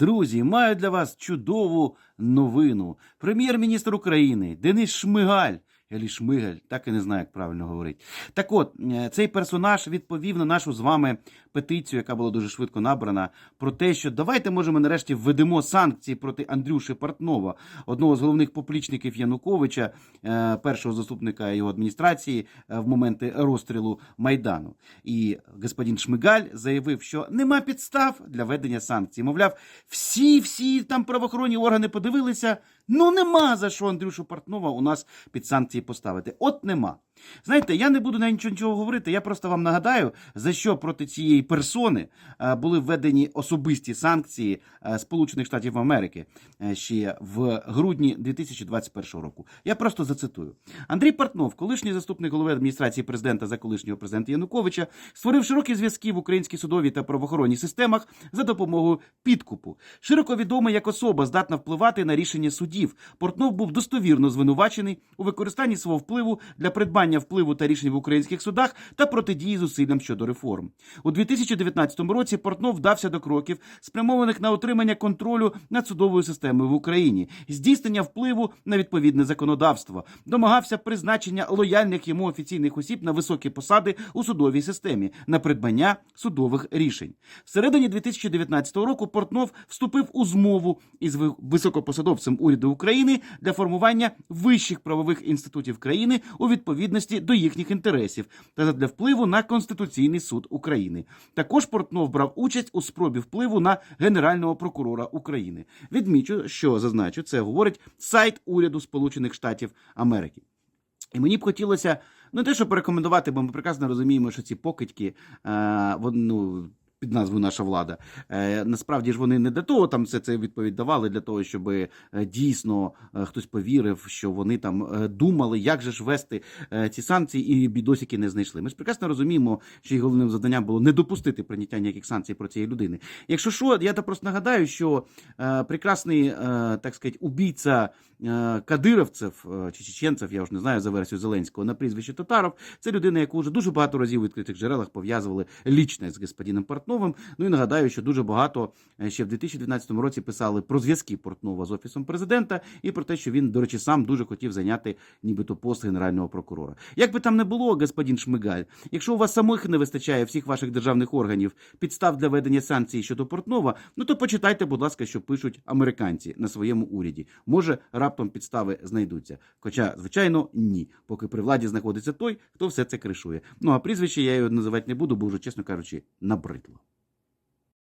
Друзі, маю для вас чудову новину. Прем'єр-міністр України Денис Шмигаль. Елі Шмигаль, так і не знаю, як правильно говорити. Так от, е, цей персонаж відповів на нашу з вами петицію, яка була дуже швидко набрана, про те, що давайте, може, ми нарешті введемо санкції проти Андрюші Портнова, одного з головних поплічників Януковича, е, першого заступника його адміністрації е, в моменти розстрілу Майдану. І господин Шмигаль заявив, що нема підстав для введення санкцій. Мовляв, всі, всі там правоохоронні органи подивилися. Ну нема за що Андрюшу Портнова у нас під санкції поставити. От нема. Знаєте, я не буду на нічого, нічого говорити. Я просто вам нагадаю, за що проти цієї персони е, були введені особисті санкції е, Сполучених Штатів Америки е, ще в грудні 2021 року. Я просто зацитую. Андрій Портнов, колишній заступник голови адміністрації президента за колишнього президента Януковича, створив широкі зв'язки в українській судовій та правоохоронній системах за допомогою підкупу. Широко відомий як особа здатна впливати на рішення судів. Портнов був достовірно звинувачений у використанні свого впливу для придбання впливу та рішень в українських судах та протидії зусиллям щодо реформ. У 2019 році Портнов вдався до кроків, спрямованих на отримання контролю над судовою системою в Україні, здійснення впливу на відповідне законодавство, домагався призначення лояльних йому офіційних осіб на високі посади у судовій системі на придбання судових рішень. Всередині 2019 року Портнов вступив у змову із високопосадовцем уряду України для формування вищих правових інститутів країни у відповідності до їхніх інтересів та задля впливу на Конституційний суд України. Також Портнов брав участь у спробі впливу на Генерального прокурора України. Відмічу, що зазначу, це говорить сайт уряду Сполучених Штатів Америки. І мені б хотілося ну, не те, що порекомендувати, бо ми прекрасно розуміємо, що ці покидьки, е, ну, під назвою наша влада, е, насправді ж вони не для того там все це відповідь давали, для того, щоб е, дійсно е, хтось повірив, що вони там думали, як же ж вести ці санкції, і бідосики не знайшли. Ми ж прекрасно розуміємо, що їх головним завданням було не допустити прийняття ніяких санкцій про цієї людини. Якщо що, я то просто нагадаю, що прекрасний, так сказати, убійця кадировців е, чи чеченців, я вже не знаю за версією Зеленського, на прізвище Татаров, це людина, яку вже дуже багато разів у відкритих джерелах пов'язували лічно з господином Портновим. Ну і нагадаю, що дуже багато е, ще в 2012 році писали про зв'язки Портнова з офісом президента і про те, що він, до речі, сам дуже хотів зайняти нібито пост генерального прокурора. Як би там не було, господин Шмигаль, якщо у вас самих не вистачає всіх ваших державних органів підстав для ведення санкцій щодо Портнова, ну то почитайте, будь ласка, що пишуть американці на своєму уряді. Може, раптом підстави знайдуться. Хоча, звичайно, ні. Поки при владі знаходиться той, хто все це кришує. Ну а прізвище я його називати не буду, бо вже, чесно кажучи, набридло.